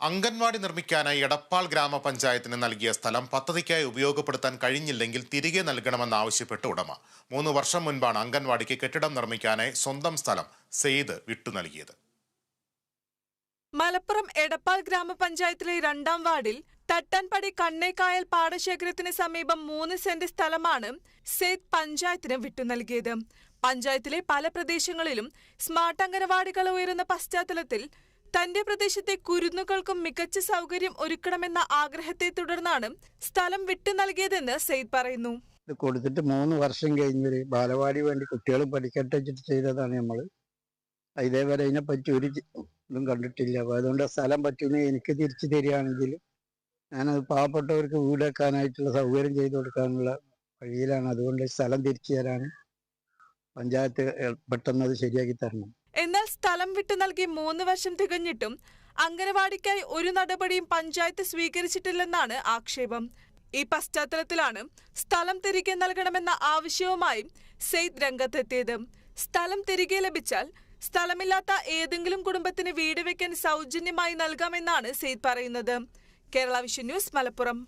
അംഗൻവാടി നിർമ്മിക്കാനായി എടപ്പാൾ ഗ്രാമപഞ്ചായത്തിന് നൽകിയ സ്ഥലം പദ്ധതിക്കായി ഉപയോഗപ്പെടുത്താൻ കഴിഞ്ഞില്ലെങ്കിൽ തിരികെ നൽകണമെന്നാവശ്യപ്പെട്ട് ഉടമ. മൂന്ന് വർഷം മുൻപാണ് അംഗൻവാടിക്ക് കെട്ടിടം നിർമ്മിക്കാനായി സ്വന്തം സ്ഥലം സെയ്ത് വിട്ടു നൽകിയത്. മലപ്പുറം എടപ്പാൾ ഗ്രാമപഞ്ചായത്തിലെ രണ്ടാം വാർഡിൽ തട്ടൻപടി കണ്ണേക്കായൽ പാടശേഖരത്തിന് സമീപം മൂന്ന് സെന്റ് സ്ഥലമാണ് സെയ്ത് പഞ്ചായത്തിന് വിട്ടു നൽകിയത്. പഞ്ചായത്തിലെ പല പ്രദേശങ്ങളിലും സ്മാർട്ട് അംഗനവാടികൾ ഉയരുന്ന പശ്ചാത്തലത്തിൽ തന്റെ പ്രദേശത്തെ കുരുന്നുകൾക്കും മികച്ച സൗകര്യം ഒരുക്കണമെന്ന ആഗ്രഹത്തെ തുടർന്നാണ് സ്ഥലം വിട്ടു നൽകിയതെന്ന് സെയ്ദ് പറയുന്നു. ഇത് കൊടുത്തിട്ട് മൂന്ന് വർഷം കഴിഞ്ഞൊരു ബാലവാടി വേണ്ടി കുട്ടികൾ പഠിക്കട്ടെ ചെയ്തതാണ് നമ്മൾ ഇതേവരെ അതിനെപ്പറ്റി ഒരു ഇതും കണ്ടിട്ടില്ല. അതുകൊണ്ട് സ്ഥലം പറ്റുന്ന എനിക്ക് തിരിച്ചു തരികയാണെങ്കിൽ ഞാനത് പാവപ്പെട്ടവർക്ക് വീടെക്കാനായിട്ടുള്ള സൗകര്യം ചെയ്തു കൊടുക്കാനുള്ള വഴിയിലാണ്. അതുകൊണ്ട് സ്ഥലം തിരിച്ചു തരാൻ പഞ്ചായത്ത് പെട്ടെന്ന് അത് ശരിയാക്കി തരണം. എന്നാൽ സ്ഥലം വിട്ടു നൽകി മൂന്ന് വർഷം തികഞ്ഞിട്ടും അംഗനവാടിക്കായി ഒരു നടപടിയും പഞ്ചായത്ത് സ്വീകരിച്ചിട്ടില്ലെന്നാണ് ആക്ഷേപം. ഈ പശ്ചാത്തലത്തിലാണ് സ്ഥലം തിരികെ നൽകണമെന്ന ആവശ്യവുമായി സെയ്ദ് രംഗത്തെത്തിയത്. സ്ഥലം തിരികെ ലഭിച്ചാൽ സ്ഥലമില്ലാത്ത ഏതെങ്കിലും കുടുംബത്തിന് വീട് വെക്കാൻ സൗജന്യമായി നൽകാമെന്നാണ് സെയ്ദ് പറയുന്നത്. Kerala vision news Malappuram.